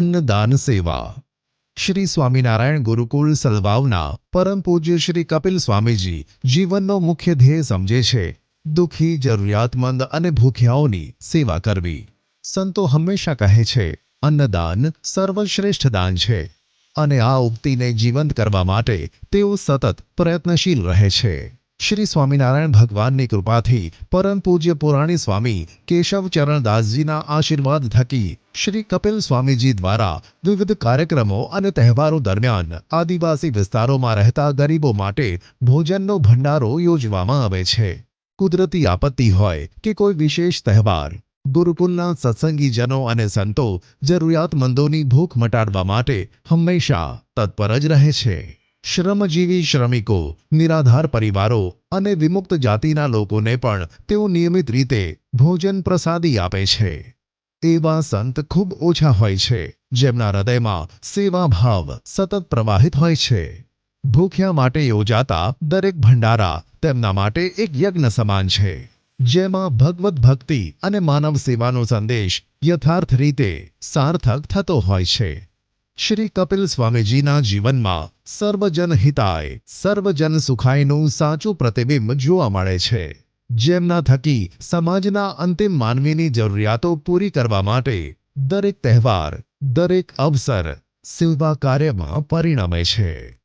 અન્નદાન સેવા શ્રી સ્વામિનારાયણ ગુરુકુળ સલવાવના પરમ પૂજ્ય શ્રી કપિલ સ્વામીજી જીવનનો મુખ્ય ધ્યેય સમજે છે। દુઃખી, જરૂરિયાતમંદ અને ભૂખ્યાઓની સેવા કરવી। સંતો હંમેશા કહે છે, અન્નદાન સર્વશ્રેષ્ઠ દાન છે. અને આ ઉક્તિને જીવંત કરવા માટે તેઓ સતત પ્રયત્નશીલ રહે છે। શ્રી સ્વામિનારાયણ ભગવાનની કૃપાથી પરમ પૂજ્ય પુરાણી સ્વામી કેશવચરણદાસજીના આશીર્વાદ થકી શ્રી કપિલ સ્વામીજી દ્વારા વિવિધ કાર્યક્રમો અને તહેવારો દરમિયાન આદિવાસી વિસ્તારોમાં રહેતા ગરીબો માટે ભોજનનો ભંડારો યોજવામાં આવે છે. કુદરતી આપત્તિ હોય કે કોઈ વિશેષ તહેવાર, ગુરુકુલના સત્સંગીજનો અને સંતો જરૂરિયાતમંદોની ભૂખ મટાડવા માટે હંમેશા તત્પર જ રહે છે. શ્રમજીવી શ્રમિકો, નિરાધાર પરિવારો અને વિમુક્ત જાતિના લોકોને પણ તેઓ નિયમિત રીતે ભોજન પ્રસાદી આપે છે. એવા સંત ખૂબ ઓછા હોય છે, જેમના હૃદયમાં સેવાભાવ સતત પ્રવાહિત હોય છે. ભૂખ્યા માટે યોજાતા દરેક ભંડારા તેમના માટે એક યજ્ઞ સમાન છે, જેમાં ભગવત ભક્તિ અને માનવ સેવાનો સંદેશ યથાર્થ રીતે સાર્થક થતો હોય છે. શ્રી કપિલ સ્વામીજીના જીવનમાં સર્વજન હિતાય, સર્વજન સુખાયનું સાચું પ્રતિબિંબ જોવા મળે છે. જેમના થકી સમાજના અંતિમ માનવીની જરૂરિયાતો પૂરી કરવા માટે દરેક તહેવાર, દરેક અવસર સેવા કાર્યમાં પરિણમે છે.